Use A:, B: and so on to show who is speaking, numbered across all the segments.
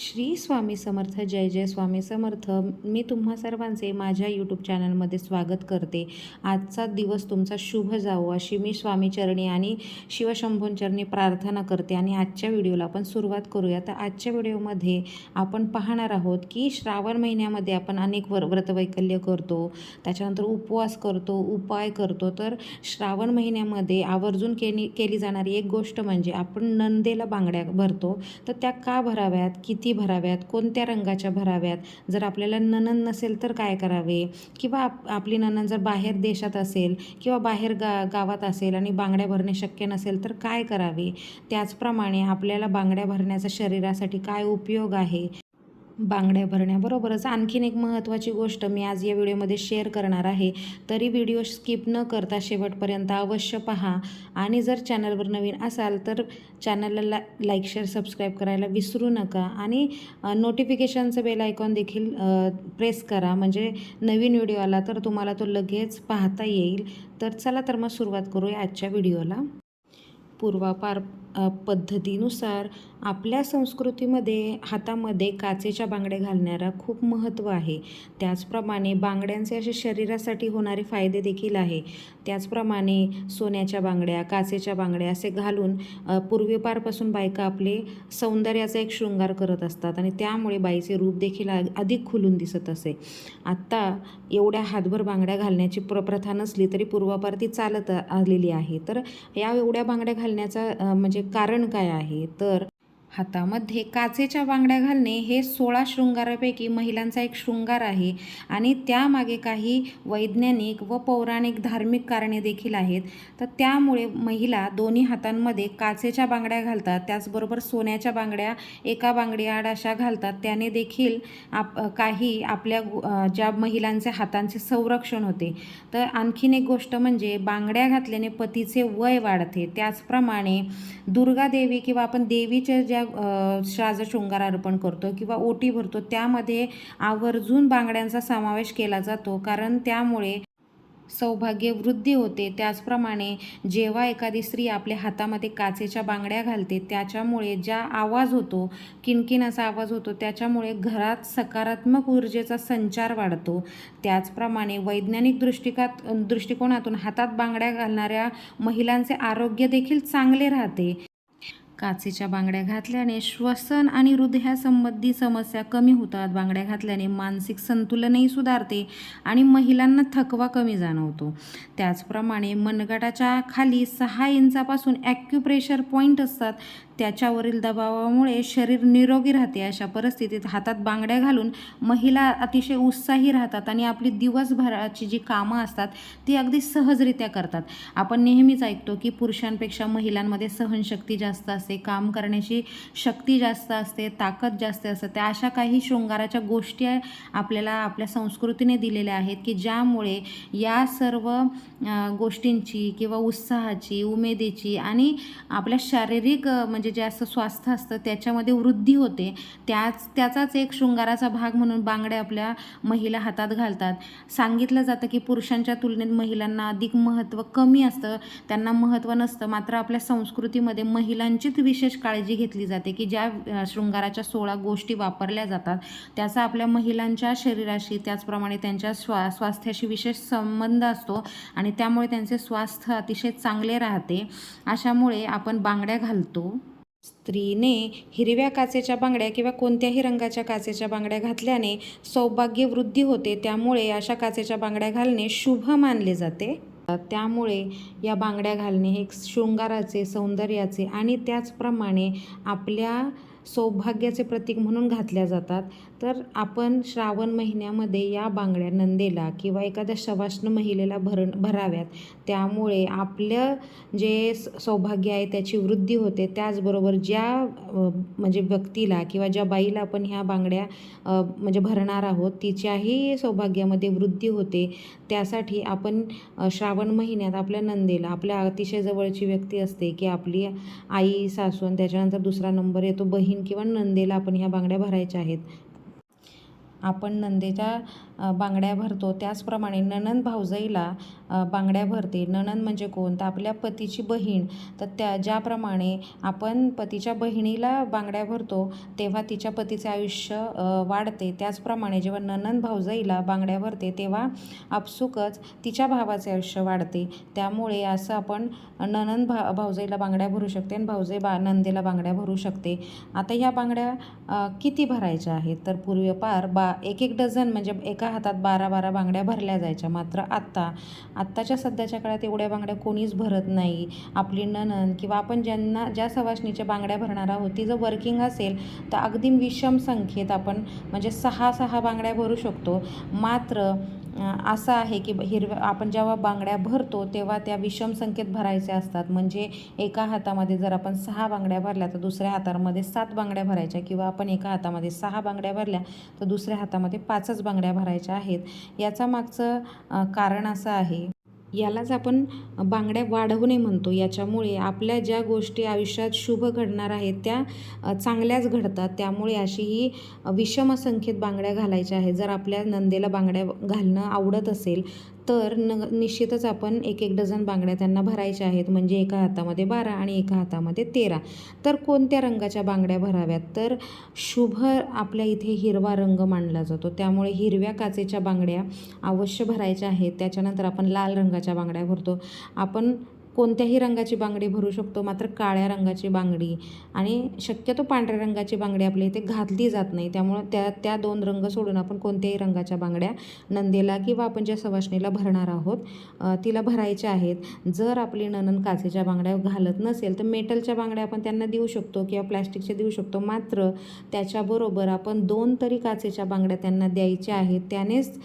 A: श्री स्वामी समर्थ जय जय स्वामी समर्थ. मी तुम्हा सर्वांचे माझ्या यूट्यूब चॅनलमध्ये स्वागत करते. आजचा दिवस तुमचा शुभ जावो अशी मी स्वामीचरणी आणि शिवशंभूंचरणी प्रार्थना करते आणि आजच्या व्हिडिओला आपण सुरुवात करूया. तर आजच्या व्हिडिओमध्ये आपण पाहणार आहोत की श्रावण महिन्यामध्ये आपण अनेक वर व्रतवैकल्य करतो. त्याच्यानंतर उपवास करतो उपाय करतो. तर श्रावण महिन्यामध्ये आवर्जून केली केली जाणारी एक गोष्ट म्हणजे आपण नंदेला बांगड्या भरतो. तर त्या का भराव्यात? किती भराव्यात कोणत्या रंगाच्या भराव्यात? जर आपल्याला ननन नसेल तर काय करावे? किंवा आप आपली ननन जर बाहेर देशात असेल किंवा बाहेर गा गावात असेल आणि बांगड्या भरणे शक्य नसेल तर काय करावे? त्याचप्रमाणे आपल्याला बांगड्या भरण्याचा शरीरासाठी काय उपयोग आहे? बांगड्या भरण्याबरोबरच आणखीन एक महत्त्वाची गोष्ट मी आज या व्हिडिओमध्ये शेअर करणार आहे. तरी व्हिडिओ स्किप न करता शेवटपर्यंत अवश्य पहा. आणि जर चॅनलवर नवीन असाल तर चॅनलला ला लाईक शेअर सबस्क्राईब करायला विसरू नका. आणि नोटिफिकेशनचं बेल आयकॉन देखील प्रेस करा. म्हणजे नवीन व्हिडिओ आला तर तुम्हाला तो लगेच पाहता येईल. तर चला तर मग सुरुवात करूया आजच्या व्हिडिओला. पूर्वापार पद्धतीनुसार आपल्या संस्कृतीमध्ये हातामध्ये काचेच्या बांगड्या घालण्याला खूप महत्त्व आहे. त्याचप्रमाणे बांगड्यांचे असे शरीरासाठी होणारे फायदे देखील आहे. त्याचप्रमाणे सोन्याच्या बांगड्या काचेच्या बांगड्या असे घालून पूर्वीपारपासून बायका आपले सौंदर्याचा एक शृंगार करत असतात आणि त्यामुळे बाईचे रूप देखील अ- अधिक खुलून दिसत असे. आत्ता एवढ्या हातभर बांगड्या घालण्याची प्र प्रथा नसली तरी पूर्वापार ती चालत आलेली आहे. तर या एवढ्या बांगड्या घालण्याचा म्हणजे म्हणजे कारण काय आहे? तर हातामध्ये काचेच्या बांगड्या घालणे हे सोळा शृंगारापैकी महिलांचा एक शृंगार आहे. आणि त्यामागे काही वैज्ञानिक व पौराणिक धार्मिक कारणे देखील आहेत. तर त्यामुळे महिला दोन्ही हातांमध्ये काचेच्या बांगड्या घालतात. त्याचबरोबर सोन्याच्या बांगड्या एका बांगडीआड अशा घालतात. त्याने देखील आप काही आपल्या ज्या महिलांच्या हातांचे संरक्षण होते. तर आणखीन एक गोष्ट म्हणजे बांगड्या घातल्याने पतीचे वय वाढते. त्याचप्रमाणे दुर्गा देवी किंवा आपण देवीच्या ज्या अ, शृंगार अर्पण करतो किंवा ओटी भरतो त्यामध्ये आवर्जून बांगड्यांचा समावेश केला जातो. कारण त्यामुळे सौभाग्य वृद्धी होते. त्याचप्रमाणे जेव्हा एखादी स्त्री आपल्या हातामध्ये काचेच्या बांगड्या घालते त्याच्यामुळे ज्या आवाज होतो किणकिण असा आवाज होतो त्याच्यामुळे घरात सकारात्मक ऊर्जेचा संचार वाढतो. त्याचप्रमाणे वैज्ञानिक दृष्टिकात दृष्टिकोनातून हातात बांगड्या घालणाऱ्या महिलांचे आरोग्य देखील चांगले राहते. काचेच्या बांगड्या घातल्याने श्वसन आणि हृदयासंबंधी समस्या कमी होतात. बांगड्या घातल्याने मानसिक संतुलनही सुधारते आणि महिलांना थकवा कमी जाणवतो. त्याचप्रमाणे मनगटाच्या खाली सहा इंचापासून ॲक्युप्रेशर पॉईंट असतात. त्याच्यावरील दबावामुळे शरीर निरोगी राहते अशा परिस्थितीत हातात बांगड्या घालून महिला अतिशय उत्साही राहतात आणि आपली दिवसभराची जी कामं असतात ती अगदी सहजरित्या करतात. आपण नेहमीच ऐकतो की पुरुषांपेक्षा महिलांमध्ये सहनशक्ती जास्त असते काम करण्याची शक्ती जास्त असते ताकद जास्त असते. त्या अशा काही शृंगाराच्या गोष्टी आपल्याला आपल्या संस्कृतीने दिलेल्या आहेत की ज्यामुळे या सर्व गोष्टींची किंवा उत्साहाची उमेदीची आणि आपल्या शारीरिक म्हणजे म्हणजे जे असं स्वास्थ्य असतं त्याच्यामध्ये वृद्धी होते. त्याच त्याचाच एक शृंगाराचा भाग म्हणून बांगड्या आपल्या महिला हातात घालतात. सांगितलं जातं की पुरुषांच्या तुलनेत महिलांना अधिक महत्त्व कमी असतं. त्यांना महत्त्व नसतं. मात्र आपल्या संस्कृतीमध्ये महिलांचीच विशेष काळजी घेतली जाते की ज्या शृंगाराच्या सोळा गोष्टी वापरल्या जातात त्याचा आपल्या महिलांच्या शरीराशी त्याचप्रमाणे त्यांच्या स्वा स्वास्थ्याशी विशेष संबंध असतो आणि त्यामुळे त्यांचे स्वास्थ्य अतिशय चांगले राहते. अशामुळे आपण बांगड्या घालतो. स्त्रीने हिरव्या काचेच्या बांगड्या किंवा कोणत्याही रंगाच्या काचेच्या बांगड्या घातल्याने सौभाग्य वृद्धी होते. त्यामुळे अशा काचेच्या बांगड्या घालणे शुभ मानले जाते. त्यामुळे या बांगड्या घालणे हे शृंगाराचे सौंदर्याचे आणि त्याचप्रमाणे आपल्या सौभाग्याचे प्रतीक म्हणून घातल्या जातात. तर आपण श्रावण महिन्यामध्ये या बांगड्या नंदेला किंवा एखाद्या शवाष्ण महिलेला भर भराव्यात. त्यामुळे आपलं जे स- सौभाग्य आहे त्याची वृद्धी होते. त्याचबरोबर ज्या म्हणजे व्यक्तीला किंवा ज्या बाईला आपण ह्या बांगड्या म्हणजे भरणार आहोत तिच्याही सौभाग्यामध्ये वृद्धी होते. त्यासाठी आपण श्रावण महिन्यात आपल्या नंदेला आपल्या अतिशय जवळची व्यक्ती असते की आपली आई सासून त्याच्यानंतर दुसरा नंबर येतो बहीण किंवा नंदेला आपण ह्या बांगड्या भरायच्या आहेत. आपण नंदेच्या बांगड्या भरतो. त्याचप्रमाणे नणंद भाऊजाईला बांगड्या भरते. नणंद म्हणजे कोण? तर आपल्या पतीची बहीण. तर त्या ज्याप्रमाणे आपण पतीच्या बहिणीला बांगड्या भरतो तेव्हा तिच्या पतीचे आयुष्य वाढते. त्याचप्रमाणे जेव्हा नणंद भाऊजाईला बांगड्या भरते तेव्हा आपसुकच तिच्या भावाचे आयुष्य वाढते. त्यामुळे असं आपण नणंद भा भाऊजाईला बांगड्या भरू शकते आणि भाऊजाई बा नंदेला बांगड्या भरू शकते. आता ह्या बांगड्या किती भरायच्या आहेत? तर पूर्वीपार बा एक एक डझन म्हणजे एका हातात बारा बारा बांगड्या भरल्या जायच्या. मात्र आत्ता आत्ताच्या सध्याच्या काळात एवढ्या बांगड्या कोणीच भरत नाही. आपली नणंद किंवा आपण ज्यांना ज्या सवासणीच्या बांगड्या भरणार आहोत ती जर वर्किंग असेल तर अगदी विषम संख्येत आपण म्हणजे सहा सहा बांगड्या भरू शकतो. मात्र असं आहे की हिरव्या आपण जेव्हा बांगड्या भरतो तेव्हा त्या विषम संख्येत भरायच्या असतात. म्हणजे एका हातामध्ये जर आपण सहा बांगड्या भरल्या तर दुसऱ्या हातामध्ये सात बांगड्या भरायच्या. किंवा आपण एका हातामध्ये सहा बांगड्या भरल्या तर दुसऱ्या हातामध्ये पाचच बांगड्या भरायच्या आहेत. याचा मागचं कारण असं आहे यालाच आपण बांगड्या वाढवणे म्हणतो. याच्यामुळे आपल्या ज्या गोष्टी आयुष्यात शुभ घडणार आहेत त्या चांगल्याच घडतात. त्यामुळे अशी ही विषम संख्येत बांगड्या घालायच्या आहेत. जर आपल्या नंदेला बांगड्या घालणं आवडत असेल तर न निश्चितच आपण एक एक डझन बांगड्या त्यांना भरायच्या आहेत. म्हणजे एका हातामध्ये बारा आणि एका हातामध्ये तेरा. तर कोणत्या रंगाच्या बांगड्या भराव्यात? तर शुभ आपल्या इथे हिरवा रंग मानला जातो. त्यामुळे हिरव्या काचेच्या बांगड्या अवश्य भरायच्या आहेत. त्याच्यानंतर आपण लाल रंगाच्या बांगड्या भरतो. आपण कोणत्याही रंगाची बांगडी भरू शकतो मात्र काळ्या रंगाची बांगडी आणि शक्यतो पांढऱ्या रंगाची बांगडी आपल्या इथे घातली जात नाही. त्यामुळं त्या त्या दोन रंग सोडून आपण कोणत्याही रंगाच्या बांगड्या नंदेला किंवा आपण ज्या सवासणीला भरणार आहोत तिला भरायच्या आहेत. जर आपली ननन काचेच्या बांगड्या घालत नसेल तर मेटलच्या बांगड्या आपण त्यांना देऊ शकतो किंवा प्लॅस्टिकच्या देऊ शकतो. मात्र त्याच्याबरोबर आपण दोन तरी काचेच्या बांगड्या त्यांना द्यायच्या आहेत. त्यानेच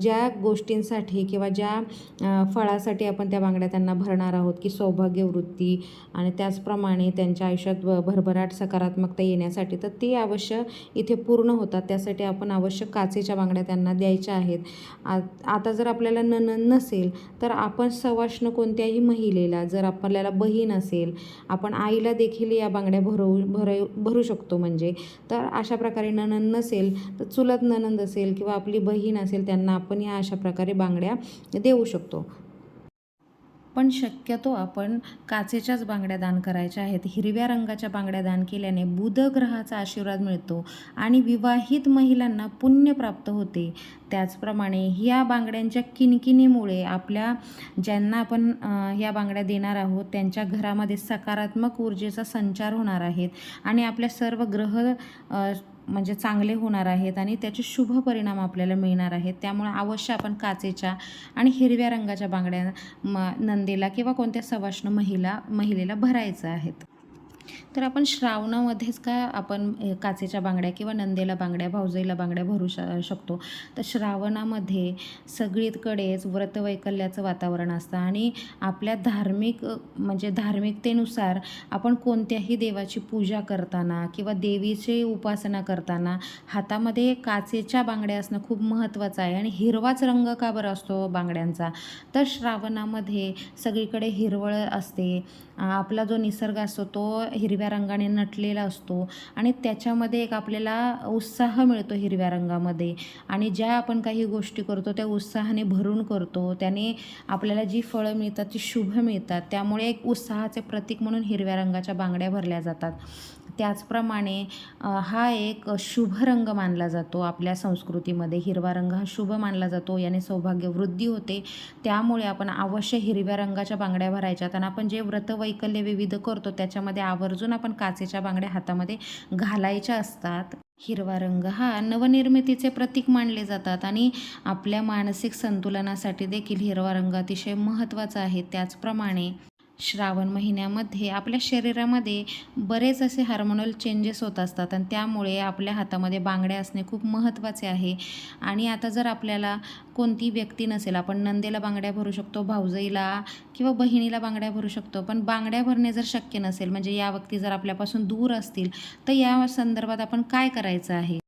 A: ज्या गोष्टींसाठी किंवा ज्या फळासाठी आपण त्या बांगड्या त्यांना भरणार आहोत. की सौभाग्य वृत्ती आणि त्याचप्रमाणे त्यांच्या आयुष्यात भ भरभराट सकारात्मकता येण्यासाठी तर ते अवश्य इथे पूर्ण होतात. त्यासाठी आपण अवश्य काचेच्या बांगड्या त्यांना द्यायच्या आहेत. आ आता जर आपल्याला नणंद नसेल तर आपण सवाष्ण कोणत्याही महिलेला जर आपल्याला बहीण असेल आपण आईला देखील या बांगड्या भरवू भर भरू शकतो म्हणजे. तर अशा प्रकारे नणंद नसेल तर चुलत नणंद असेल किंवा आपली बहीण असेल त्यांना आपण या अशा प्रकारे बांगड्या देऊ शकतो. पण शक्यतो आपण काचेच्याच बांगड्या दान करायच्या आहेत. हिरव्या रंगाच्या बांगड्या दान केल्याने बुध ग्रहाचा आशीर्वाद मिळतो आणि विवाहित महिलांना पुण्य प्राप्त होते. त्याचप्रमाणे ह्या बांगड्यांच्या किनकिनीमुळे आपल्या ज्यांना आपण ह्या बांगड्या देणार आहोत त्यांच्या घरामध्ये सकारात्मक ऊर्जेचा संचार होणार आहेत आणि आपल्या सर्व ग्रह म्हणजे चांगले होणार आहेत आणि त्याचे शुभ परिणाम आपल्याला मिळणार आहेत. त्यामुळे अवश्य आपण काचेच्या आणि हिरव्या रंगाच्या बांगड्या म नंदेला किंवा कोणत्या सवाष्ण महिला महिलेला भरायचं आहेत. तर आपण श्रावणामध्येच का आपण काचेच्या बांगड्या किंवा नंदेला बांगड्या भाऊजाईला बांगड्या भरू श शकतो? तर श्रावणामध्ये सगळीकडेच व्रतवैकल्याचं वातावरण असतं आणि आपल्या धार्मिक म्हणजे धार्मिकतेनुसार आपण कोणत्याही देवाची पूजा करताना किंवा देवीची उपासना करताना हातामध्ये काचेच्या बांगड्या असणं खूप महत्त्वाचं आहे आणि हिरवाच रंग का बरं असतो बांगड्यांचा? तर श्रावणामध्ये सगळीकडे हिरवळ असते. आपला जो निसर्ग असतो तो हिरव्या रंगाने नटलेला असतो आणि त्याच्यामध्ये एक आपल्याला उत्साह मिळतो हिरव्या रंगामध्ये. आणि ज्या आपण काही गोष्टी करतो त्या उत्साहाने भरून करतो. त्याने आपल्याला जी फळं मिळतात ती शुभ मिळतात. त्यामुळे एक उत्साहाचे प्रतीक म्हणून हिरव्या रंगाच्या बांगड्या भरल्या जातात. त्याचप्रमाणे हा एक शुभ रंग मानला जातो. आपल्या संस्कृतीमध्ये हिरवा रंग हा शुभ मानला जातो. याने सौभाग्य वृद्धी होते. त्यामुळे आपण अवश्य हिरव्या रंगाच्या बांगड्या भरायच्यात आणि आपण जे व्रतवैकल्य विविध करतो त्याच्यामध्ये आवर्जून आपण काचेच्या बांगड्या हातामध्ये घालायच्या असतात. हिरवा रंग हा नवनिर्मितीचे प्रतीक मानले जातात आणि आपल्या मानसिक संतुलनासाठी देखील हिरवा रंग अतिशय महत्त्वाचा आहे. त्याचप्रमाणे श्रावण महिन्यामध्ये आपल्या शरीरामध्ये बरेच असे हार्मोनल चेंजेस होत असतात आणि त्यामुळे आपल्या हातामध्ये बांगड्या असणे खूप महत्त्वाचे आहे. आणि आता जर आपल्याला कोणती व्यक्ती नसेल आपण नंदेला बांगड्या भरू शकतो भाऊजाईला किंवा बहिणीला बांगड्या भरू शकतो पण बांगड्या भरणे जर शक्य नसेल म्हणजे या व्यक्ती जर आपल्यापासून दूर असतील तर या संदर्भात आपण काय करायचं आहे?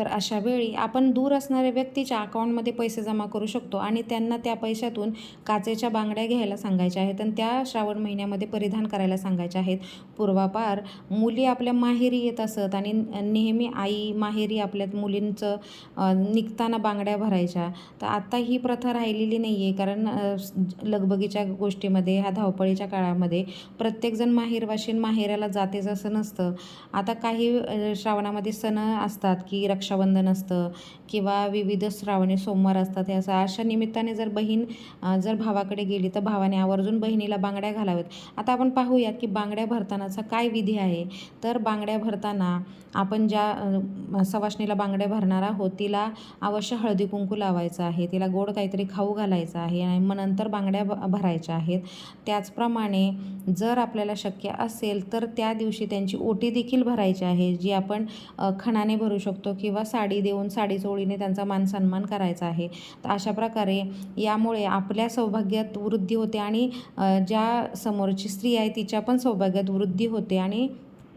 A: तर अशा वेळी आपण दूर असणाऱ्या व्यक्तीच्या अकाउंटमध्ये पैसे जमा करू शकतो आणि त्यांना त्या पैशातून काचेच्या बांगड्या घ्यायला सांगायच्या आहेत आणि त्या श्रावण महिन्यामध्ये परिधान करायला सांगायच्या आहेत. पूर्वापार मुली आपल्या माहेरी येत असत आणि नेहमी आई माहेरी आपल्या मुलींचं निघताना बांगड्या भरायच्या. तर आता ही प्रथा राहिलेली नाही आहे कारण लगबगीच्या गोष्टीमध्ये ह्या धावपळीच्या काळामध्ये प्रत्येकजण माहेरवाशीन माहेराला जातेच असं नसतं. आता काही श्रावणामध्ये सण असतात की रक्षाबंधन असतं किंवा विविध श्रावणी सोमवार असतात हे असं अशा निमित्ताने जर बहीण जर भावाकडे गेली तर भावाने आवर्जून बहिणीला बांगड्या घालाव्यात. आता आपण पाहूयात की बांगड्या भरतानाचा काय विधी आहे? तर बांगड्या भरताना आपण ज्या अ, सवाष्णीला बांगड्या भरणार आहोत तिला अवश्य हळदी कुंकू लावायचं आहे तिला गोड काहीतरी खाऊ घालायचं आहे आणि मग नंतर बांगड्या भ भरायच्या आहेत. त्याचप्रमाणे जर आपल्याला शक्य असेल तर त्या दिवशी त्यांची ओटी देखील भरायची आहे जी आपण खणाने भरू शकतो किंवा साडी देऊन साडी चोळीने त्यांचा मान सन्मान करायचा आहे. तर अशा प्रकारे यामुळे आपल्या सौभाग्यात वृद्धी होते आणि ज्या समोरची स्त्री आहे तिच्या पण सौभाग्यात वृद्धी होते आणि